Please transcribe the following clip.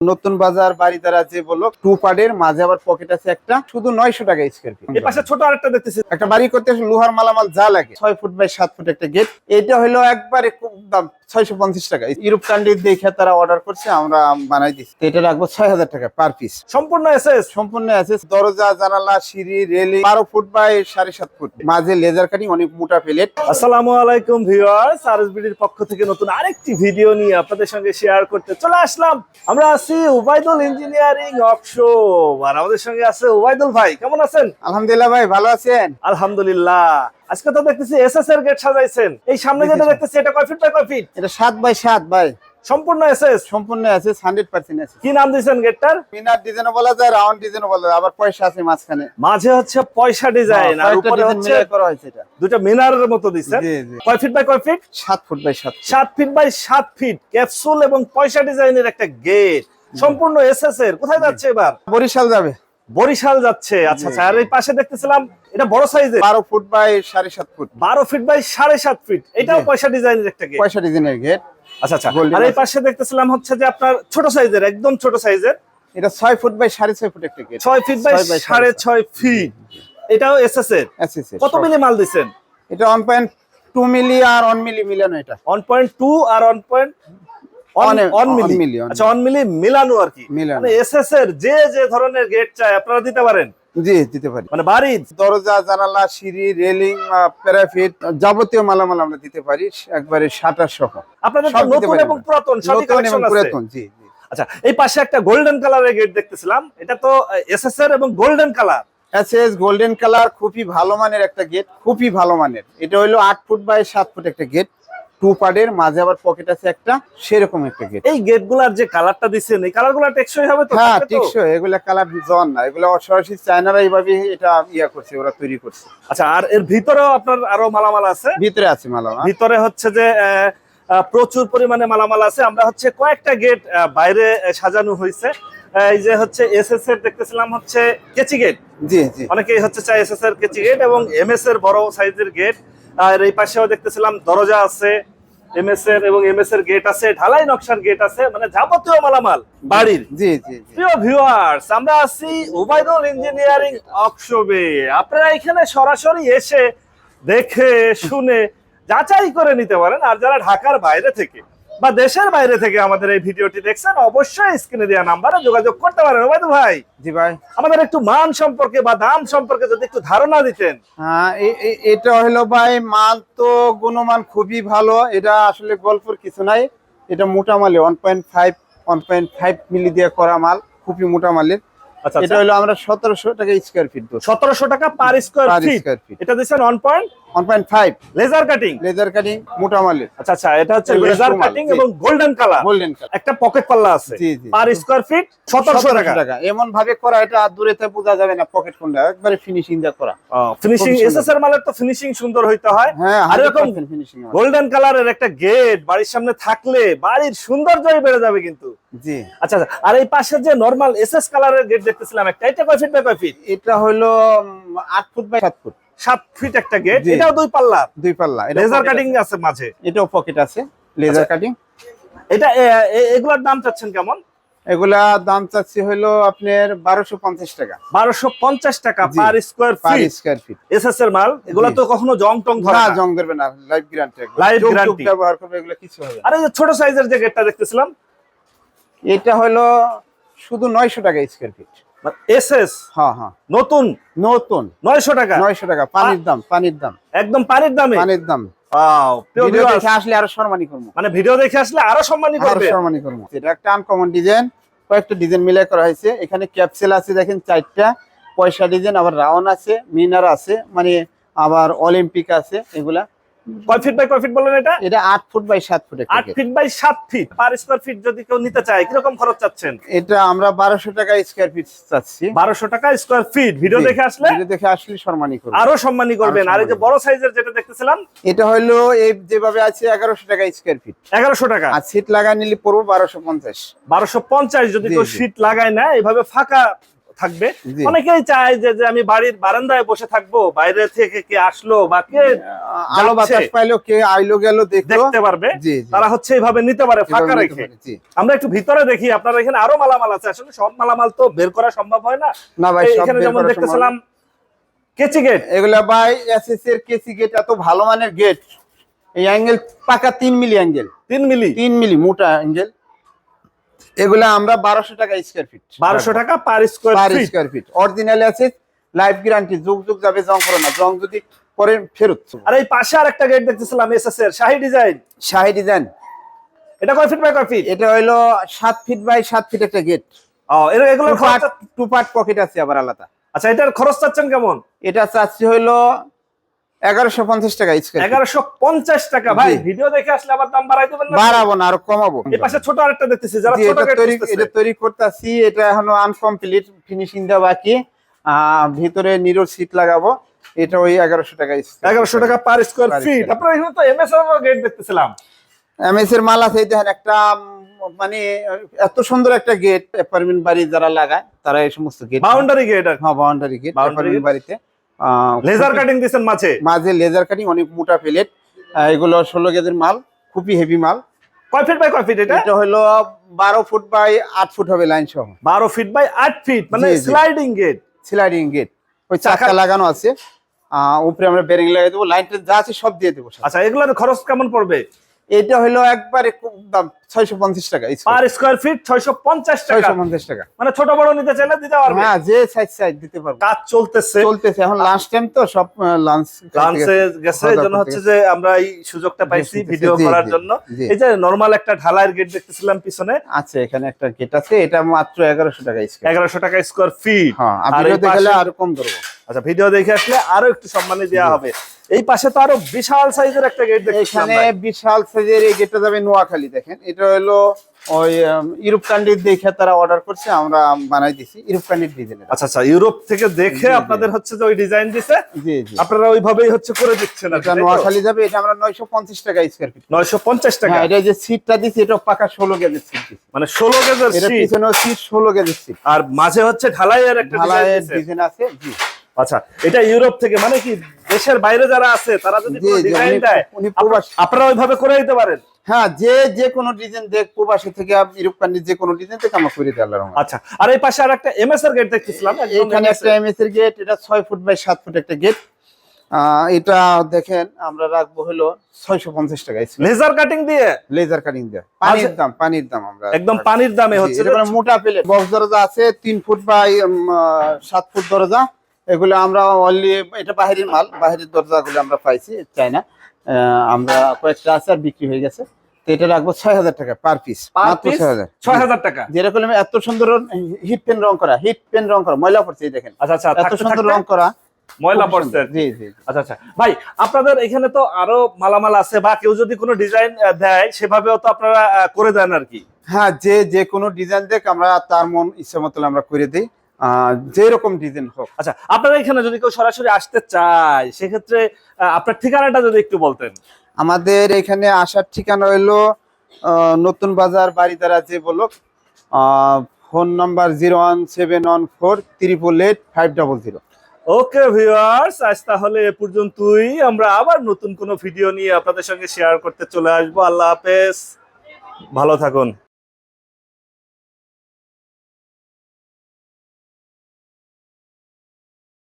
নতুন বাজার বাড়ি দ্বারা যে বলল টু পার্টের মাঝে আবার পকেট আছে একটা শুধু নয়শো টাকা স্কোয়ার ফিট এর পাশে ছোট আরেকটা দেখতেছি। একটা বাড়ি করতে লোহার মালামাল যা লাগে ছয় ফুট বাই সাত ফুট একটা গেট এটা হলো একবারে খুব দাম। ছয়শো পঞ্চাশ টাকা। ইউরোপ কান্ট্রি দেখে তারা অর্ডার করছে আমরা বানাই দিচ্ছি। এটা রাখব ছয় হাজার টাকা পার পিস সম্পূর্ণ এসএস সম্পূর্ণ আছে দরজা জানালা সিঁড়ি রেলিং বারো ফুট বাই সাড়ে সাত ফুট। মাঝে লেজার কাটিং অনেক মোটা প্লেট আসসালামু আলাইকুম ভিউয়ার্স পক্ষ থেকে নতুন আরেকটি ভিডিও নিয়ে আপনাদের সঙ্গে শেয়ার করতে চলে আসলাম। আমরা আছি উবাইদুল ইঞ্জিনিয়ারিং ওয়ার্কশপ আর আমাদের সঙ্গে আছে উবাইদুল ভাই কেমন আছেন? আলহামদুলিল্লাহ ভাই ভালো আছেন? আলহামদুলিল্লাহ। আজকে তো দেখতেছি এসএস এর গেট সাজাইছেন। এই সামনে যেটা। দেখতেছি এটা কয় ফিট বাই কয় ফিট এটা সাত বাই সাত ভাই। সম্পূর্ণ এসএস সম্পূর্ণ হান্ড্রেড পার্সেন্ট আছে কি নাম দিয়েছেন গেটটার মিনার ডিজাইনও বলা যায় রাউন্ড ডিজাইনও বলা যায় আবার পয়সা আছে মাঝখানে। মাঝে হচ্ছে পয়সা ডিজাইন আর উপরে হচ্ছে করা হয়েছে এটা। দুটা মিনারের মতো জি। কয় ফিট বাই কয় ফিট সাত ফুট বাই সাত ফুট। সাত ফিট বাই সাত ফিট ক্যাপসুল এবং পয়সা ডিজাইনের একটা গেট সম্পূর্ণ এসএস এর। কোথায় যাচ্ছে এবার? বরিশাল যাবে। বরিশাল যাচ্ছে। আচ্ছা আচ্ছা আর এই পাশে দেখতেছিলাম এটা বড় সাইজের? 12 foot by 7.5 foot. 12 feet by 7.5 feet. এটাও পয়সা ডিজাইনের একটা গেট পয়সা ডিজাইনের গেট আচ্ছা আচ্ছা আর এই পাশে দেখতেছিলাম হচ্ছে যে আপনার ছোট সাইজের একদম ছোট সাইজের। এটা 6 ফুট বাই 6.5 ফুট একটা গেট 6 ফিট বাই 6.5 ফিট এটাও এসএস এর এসএস কত মিলি মাল দিবেন এটা 1.2 মিলি আর 1 মিলি মিলিয়ন এটা। 1.2 আর 1. আচ্ছা ওয়ান মিলি মিলানো আর কি। মিলানো। মানে এসএস এর যে যে ধরনের গেট চাই আপনারা দিতে পারেন? জি দিতে পারি। মানে বাড়ি? দরজা জানালা সিঁড়ি রেলিং প্যারাফিট যাবতীয় মালামাল আমরা দিতে পারি একবারে শাটার সহ। আপনাদের সব তো দিতে নতুন এবং পুরাতন সবই কালেকশন আছে। পুরাতন জি আচ্ছা এই পাশে একটা গোল্ডেন কালারের গেট দেখতেছিলাম। এটা তো এবং golden colour SS golden colour খুবই ভালো মানের একটা গেট খুবই ভালো মানের। এটা হলো আট ফুট বাই সাত ফুট একটা গেট টু পার্টের মাঝে আবার পকেট আছে একটা সেরকম একটা গেট এই গেটগুলার যে কালারটা দিচ্ছেন এই কালারগুলা টেকসই হবে তো? হ্যাঁ? টিকসই এগুলা কালার জন না এগুলা সরাসরি চায়নারা এইভাবে এটা ইয়া করছে ওরা তৈরি করছে। আচ্ছা আর এর ভিতরেও আপনার আরও মালামাল আছে? ভিতরে আছে মালামাল। ভিতরে হচ্ছে যে প্রচুর পরিমাণে মালামাল আছে। আমরা হচ্ছে কয়েকটা গেট বাইরে সাজানো হয়েছে এই যে হচ্ছে এসএস এর দেখতেছিলাম হচ্ছে কেচি গেট জি জি। অনেকেই হচ্ছে চাই এসএস এর কেচি গেট এবং এমএস এর বড় সাইজের গেট আর এই পাশেও দেখতেছিলাম দরজা আছে। এমএস এর এবং এমএস এর গেট আছে ঢালাই নকশার গেট আছে মানে যাবতীয় মালামাল। বাড়ির। জি জি প্রিয় ভিউয়ার্স আমরা আছি উবাইদুল ইঞ্জিনিয়ারিং ওয়ার্কশপে আপনারা এখানে সরাসরি এসে দেখে শুনে যাচাই করে নিতে পারেন। আর যারা ঢাকার বাইরে থেকে বা দেশের বাইরে থেকে আমাদের এই ভিডিওটি দেখছেন অবশ্যই স্ক্রিনে দেওয়া নাম্বারে যোগাযোগ করতে পারেন। উবাইদুল ভাই জি ভাই। আমাদের একটু মান সম্পর্কে বা দাম সম্পর্কে যদি একটু ধারণা দিতেন। হ্যাঁ এটা হলো ভাই মান তো গুণমান খুবই ভালো। এটা আসলে গল্পের কিছু নাই। এটা মোটা মালে one point five one point five milli দিয়ে করা মাল খুবই মোটা মালের। আচ্ছা এটা হলো আমরা সতেরোশো টাকা স্কোয়ার ফিট সতেরোশো টাকা পার স্কোয়ার ফিট এটা দিচ্ছেন one point laser cutting laser cutting মোটা মালের। আচ্ছা আচ্ছা এটা হচ্ছে লেজার কাটিং এবং গোল্ডেন কালার গোল্ডেন কালার একটা পকেট পাল্লা আছে। জি, জি। পার স্কোয়ার ফিট সতেরোশো টাকা। টাকা। এমন ভাবে করা এটা দূরেতে বোঝা যাবে না পকেট কোনটা। একবারে ফিনিশিং দিয়ে করা। ফিনিশিং খুব এর মালের তো ফিনিশিং সুন্দর হইতে হয়। হ্যাঁ আর এরকম ফিনিশিং গোল্ডেন কালারের একটা গেট বাড়ির সামনে থাকলে বাড়ির সৌন্দর্যই বেড়ে যাবে কিন্তু। জি। আচ্ছা আচ্ছা, আর এই পাশে যে নরমাল এসএস কালারের গেট দেখতেছিলাম একটা এটা কয় ফিট বাই কয় ফিট এটা হলো আট ফুট বাই সাত ফুট সাত ফিট একটা গেট। এটাও দুই পাল্লা দুই পাল্লা লেজার কাটিং আছে। মাঝে এটাও পকেট আছে লেজার আচ্ছা। কাটিং এটা এগুলোর দাম চাচ্ছেন কেমন এগুলা দাম চাচ্ছি হলো আপনার বারোশো পঞ্চাশ টাকা বারোশো পঞ্চাশ টাকা। Per square per square feet SS এর মাল এগুলো। তো কখনো জং টং ধরে না। জং ধরবে না লাইফ গ্যারান্টি Life guarantee। ব্যবহার করবে এগুলো কিছু হবে। আর ছোট সাইজের যে গেটটা দেখতেছিলাম এটা হলো শুধু নয়শো টাকা স্কোয়ার ফিট এসএস? হ্যাঁ হ্যাঁ। নতুন? নতুন। নয়শো টাকা? নয়শো টাকা পানির দাম পানির দাম। একদম পানির দামে? পানির দাম। Wow, ভিডিও দেখে আসলে আরও সম্মানী করব। মানে ভিডিও দেখে আসলে আরও সম্মানী আরও করবে? সম্মানী করব। এটা একটা আনকমন ডিজাইন কয়েকটা ডিজাইন মিলাই করা হয়েছে। এখানে ক্যাপসেল আছে দেখেন চারটা। পয়সা ডিজাইন আবার রাউন্ড আছে মিনার আছে মানে আবার অলিম্পিক আছে এগুলা। কয় ফিট বাই কয় ফিট বলেন এটা? এটা foot by foot feet by feet per square feet যদি কেউ নিতে চায় কীরকম খরচ চাচ্ছেন? এটা আমরা টাকা স্কোয়ার ফিট চাচ্ছি। টাকা স্কোয়ার ফিট ভিডিও দেখে আসলে ভিডিও দেখে আসলে সম্মানী করব। আরও সম্মানী করবেন। আরও এই যে। বড় সাইজের যেটা দেখতেছিলাম এটা হলো এই যেভাবে আছে এগারোশো টাকা স্কোয়ার ফিট এগারোশো টাকা। আর সিট লাগায় নিলে পড়ব বারোশো পঞ্চাশ। বারোশো পঞ্চাশ যদি কেউ সিট লাগায় না এইভাবে ফাঁকা থাকবে। অনেকেই চায় যে আমি বাড়ির বারান্দায় বসে থাকব বাইরে থেকে কে আসলো বা কে আলো বাতাস পাইলো কে আইলো গেল দেখতে পারবে। তারা হচ্ছে এইভাবে নিতে পারে ফাঁকা রেখে। আমরা একটু ভিতরে দেখি আপনার এখানে আরও মালামাল আছে। আসলে সব মালামাল তো বের করা সম্ভব হয় না। না ভাই এখানে যেমন দেখতেছিলাম কেচি গেট। এগুলা ভাই এসএস এর কেসি গেট এত ভালো মানের গেট। এই অ্যাঙ্গেল পাকা তিন মিলি অ্যাঙ্গেল। তিন মিলি? তিন মিলি মোটা অ্যাঙ্গেল। এগুলা আমরা বারোশো টাকা স্কোয়ার ফিট বারোশো টাকা per square per square feet original আছে লাইফ গ্যারান্টি যুগ যুগ যাবে জং করে না। জং যদি পরে ফেরত আর এই পাশে আর একটা গেট দেখতেছিলাম এসএস এর শাহি ডিজাইন শাহি ডিজাইন এটা কয় ফিট বাই কয় ফিট এটা হইল সাত ফিট বাই সাত ফিট একটা গেট ও এগুলো two part two part pocket আছে আবার আলাদা। আচ্ছা এটার খরচ চাচ্ছেন কেমন? এটা চাচ্ছি হইল এগারোশো পঞ্চাশ টাকা স্কোয়ার এগারোশো পঞ্চাশ টাকা ভাই। ভিডিও দেখে আসলে আবার দাম বাড়াই দেবেন বাড়াবো না আরও কমাবো। এই পাশে ছোট আরেকটা দেখতেছি যারা ছোট এটা গেট তৈরি খুঁজতেছে। এটা তৈরি করতেছি এটা এখনও আনকমপ্লিট ফিনিশিং দেওয়া বাকি। ভিতরে নিরো সিট লাগাবো এটা ওই এগারোশো টাকা এগারোশো টাকা পার স্কোয়ার ফিট আপনার এখানে তো এমএস গেট দেখতেছিলাম। এমএস এর মাল আছে দেখেন একটা মানে এত সুন্দর একটা গেট অ্যাপার্টমেন্ট বাড়ি যারা লাগায় তারা এই সমস্ত গেট বাউন্ডারি গেট হ্যাঁ বাউন্ডারি গেট অ্যাপার্টমেন্ট বাড়িতে। লেজার কাটিং দিচ্ছেন মাঝে? মাঝে লেজার কাটিং অনেক মোটা প্লেট এগুলো ষোলো গেজের মাল খুবই হেভি মাল। কয় ফিট বাই কয় ফিট এটা? এটা হলো বারো ফুট বাই আট ফুট হবে লাইন সহ। বারো ফিট বাই আট ফিট মানে। স্লাইডিং গেট স্লাইডিং গেট ওই চাকা লাগানো আছে। উপরে আমরা বেরিং লাগিয়ে দেবো লাইনটা যা আছে সব দিয়ে দেবো। আচ্ছা এগুলোর খরচ কেমন পড়বে? এটা হলো একবারে খুব দাম ছয়শো পঞ্চাশ টাকা পার স্কোয়ার ফিট ছয়শো পঞ্চাশ টাকা। ছয়শো পঞ্চাশ টাকা। মানে ছোট বড় নিতে চাইলে দিতে পারবে। হ্যাঁ যে সাইজ সাইজ দিতে পারব। কাজ চলতেছে। চলতেছে এখন লাঞ্চ টাইম তো সব লাঞ্চ লাঞ্চে গেছে। এই জন্য হচ্ছে যে আমরা এই সুযোগটা পাইছি ভিডিও করার জন্য। এই যে নরমাল একটা ঢালাইয়ের গেট দেখতেছিলাম পিছনে। আছে এখানে একটা গেট আছে এটা মাত্র এগারোশো টাকা স্কোয়ার এগারোশো টাকা স্কোয়ার ফিট হ্যাঁ আর আরও কম ধরবো। আচ্ছা ভিডিও দেখে আসলে আরও একটু সম্মানে দেওয়া হবে। এই পাশে তো আরও বিশাল সাইজের একটা গেট এখানে বিশাল সাইজের এই গেটটা যাবে নোয়াখালী দেখেন। এটা হলো ওই উম, ইউরোপ কান্ট্রির দেখে তারা অর্ডার করছে আমরা বানাই দিছি ইউরোপ কান্ট্রির ডিজাইন আচ্ছা আচ্ছা ইউরোপ থেকে দেখে। আপনাদের হচ্ছে যে ওই ডিজাইন দিছে জি জি। আপনারা ওইভাবেই হচ্ছে করে দিচ্ছেন এটা নোয়াখালী যাবে এটা আমরা নয়শো পঞ্চাশ টাকা স্কোয়ার ফিট নয়শো পঞ্চাশ টাকা? হ্যাঁ এটা যে সিটটা দিছি এটা পাকা ষোলো গেজের সিট মানে ষোলো গেজের এটা পিছনে সিট ষোলো গেজের সিট আর মাঝে হচ্ছে ঢালাইয়ের একটা ঢালাইয়ের ডিজাইন আছে জি। আচ্ছা এটা ইউরোপ থেকে মানে কি দেশের বাইরে যারা আছে তারা যদি ডিজাইন দেয়। আপনারা ওইভাবে করে দিতে পারেন? হ্যাঁ যে যে কোনো ডিজাইন দেখ প্রবাসী থেকে ইউরোপ কান্ট্রির যে কোনো ডিজাইন থেকে আমরা করে আল্লাহর আচ্ছা আর এই পাশে আর একটা এমএস এর গেট দেখতেছিলাম এখানে একটা এমএস এর গেট এটা ছয় ফুট বাই সাত ফুট একটা গেট এটা দেখেন আমরা রাখব হলো ছয়শো পঞ্চাশ টাকা লেজার কাটিং দিয়ে? লেজার কাটিং দেয়। পানির আচ্ছা। দাম পানির দাম আমরা একদম পানির দামে হচ্ছে মোটা প্লেট বক্স দরজা আছে তিন ফুট বাই সাত ফুট দরজা। এগুলো আমরা অনলি এটা বাহিরের মাল বাহিরের দরজাগুলো আমরা পাইছি চাই না আমরা কয়েকটা আছে আর বিক্রি হয়ে গেছে। তো এটা রাখব ছয় হাজার টাকা পার পিস মাত্র ছয় হাজার। ছয় হাজার টাকা? যেরকম এত সুন্দর হিট পেন রং করা হিট পেন রং করা ময়লা পড়ছে দেখেন। আচ্ছা আচ্ছা এত সুন্দর রং করা ময়লা পড়ছে। জি জি। আচ্ছা আচ্ছা। ভাই আপনাদের এখানে তো আরও মালামাল আছে বা কেউ যদি কোনো ডিজাইন দেয় সেভাবেও তো আপনারা করে দেন আর কি। হ্যাঁ যে যে কোনো ডিজাইন দেখ আমরা তার মন ইচ্ছা মতো আমরা করে দিই। যে রকম ডিজাইন হোক। আচ্ছা আপনারা এখানে যদি কেউ সরাসরি আসতে চায় সেক্ষেত্রে আপনার ঠিকানাটা যদি একটু বলতেন। আমাদের এখানে আসার ঠিকানা হইল নতুন বাজার বাড়িদারা যে বলক phone number zero one seven one four triple eight five double zero. Okay viewers আজ তাহলে এ পর্যন্তই। আমরা আবার নতুন কোনো ভিডিও নিয়ে আপনাদের সঙ্গে শেয়ার করতে চলে আসব। আল্লাহ হাফেজ। ভালো থাকুন।